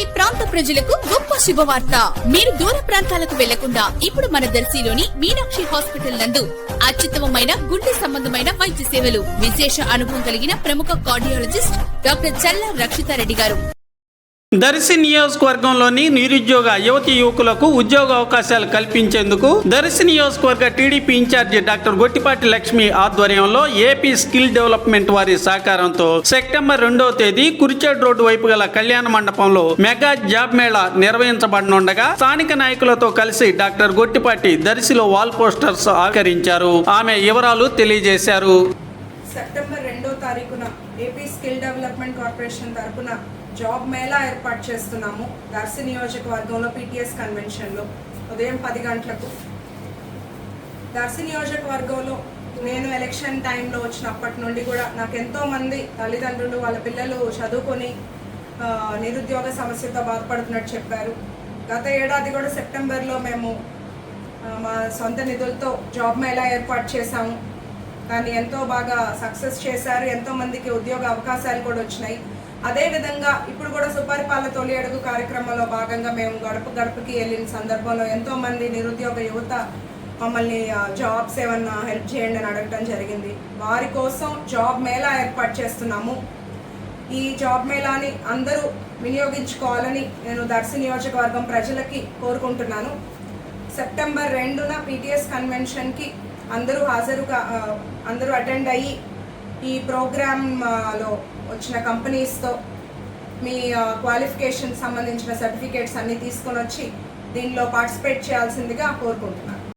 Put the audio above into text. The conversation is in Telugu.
ప్రతి ప్రాంత ప్రజలకు గొప్ప శుభవార్త. మీరు దూర ప్రాంతాలకు వెళ్ళకుండా ఇప్పుడు మన దర్శిలోని మీనాక్షి హాస్పిటల్ నందు అత్యుత్తమమైన గుండె సంబంధమైన వైద్య సేవలు విశేష అనుభవం కలిగిన ప్రముఖ కార్డియాలజిస్ట్ డాక్టర్ చల్లా రక్షితారెడ్డి గారు. దర్శి నియోజకవర్గంలోని నిరుద్యోగ యువతి యువకులకు ఉద్యోగ అవకాశాలు కల్పించేందుకు దర్శి నియోజకవర్గ TDP incharge doctor Gottipati Lakshmi ఆధ్వర్యంలో ఏపీ స్కిల్ డెవలప్మెంట్ వారి సహకారంతో సెప్టెంబర్ రెండవ తేదీ కురిచేడ్ రోడ్డు వైపు గల కళ్యాణ మండపంలో మెగా జాబ్ మేళా నిర్వహించబడనుండగా స్థానిక నాయకులతో కలిసి డాక్టర్ గొట్టిపాటి దర్శిలో వాల్ పోస్టర్స్ ఆకరించారు ఆమె వివరాలు తెలియజేశారు. సెప్టెంబర్ రెండో తారీఖున ఏపీ స్కిల్ డెవలప్మెంట్ కార్పొరేషన్ తరపున జాబ్ మేళా ఏర్పాటు చేస్తున్నాము దర్శి నియోజకవర్గంలో పీటీఎస్ కన్వెన్షన్లో. ఉదయం పది గంటలకు. దర్శి నియోజకవర్గంలో నేను ఎలక్షన్ టైంలో వచ్చినప్పటి నుండి కూడా నాకు ఎంతోమంది తల్లిదండ్రులు వాళ్ళ పిల్లలు చదువుకొని నిరుద్యోగ సమస్యతో బాధపడుతున్నట్టు చెప్పారు. గత ఏడాది కూడా సెప్టెంబర్లో మేము మా సొంత నిధులతో జాబ్ మేళా ఏర్పాటు చేశాము. దాన్ని ఎంతో బాగా సక్సెస్ చేశారు ఎంతో మందికి ఉద్యోగ అవకాశాలు కూడా వచ్చినాయి. అదే విధంగా ఇప్పుడు కూడా సుపరిపాలన తొలి అడుగు కార్యక్రమంలో భాగంగా మేము గడప గడపకి వెళ్ళిన సందర్భంలో ఎంతో మంది నిరుద్యోగ యువత మమ్మల్ని జాబ్స్ ఏమన్నా హెల్ప్ చేయండి అని అడగటం జరిగింది. వారి కోసం జాబ్ మేళా ఏర్పాటు చేస్తున్నాము. ఈ జాబ్ మేళాని అందరూ వినియోగించుకోవాలని నేను దర్శి నియోజకవర్గం ప్రజలకి కోరుకుంటున్నాను. సెప్టెంబర్ రెండున పీటీఎస్ కన్వెన్షన్కి అందరూ హాజరుగా అందరూ అటెండ్ అయ్యి ఈ ప్రోగ్రామ్లో వచ్చిన కంపెనీస్తో మీ క్వాలిఫికేషన్ సంబంధించిన సర్టిఫికేట్స్ అన్నీ తీసుకొని వచ్చి దీనిలో పార్టిసిపేట్ చేయాల్సిందిగా కోరుకుంటున్నాను.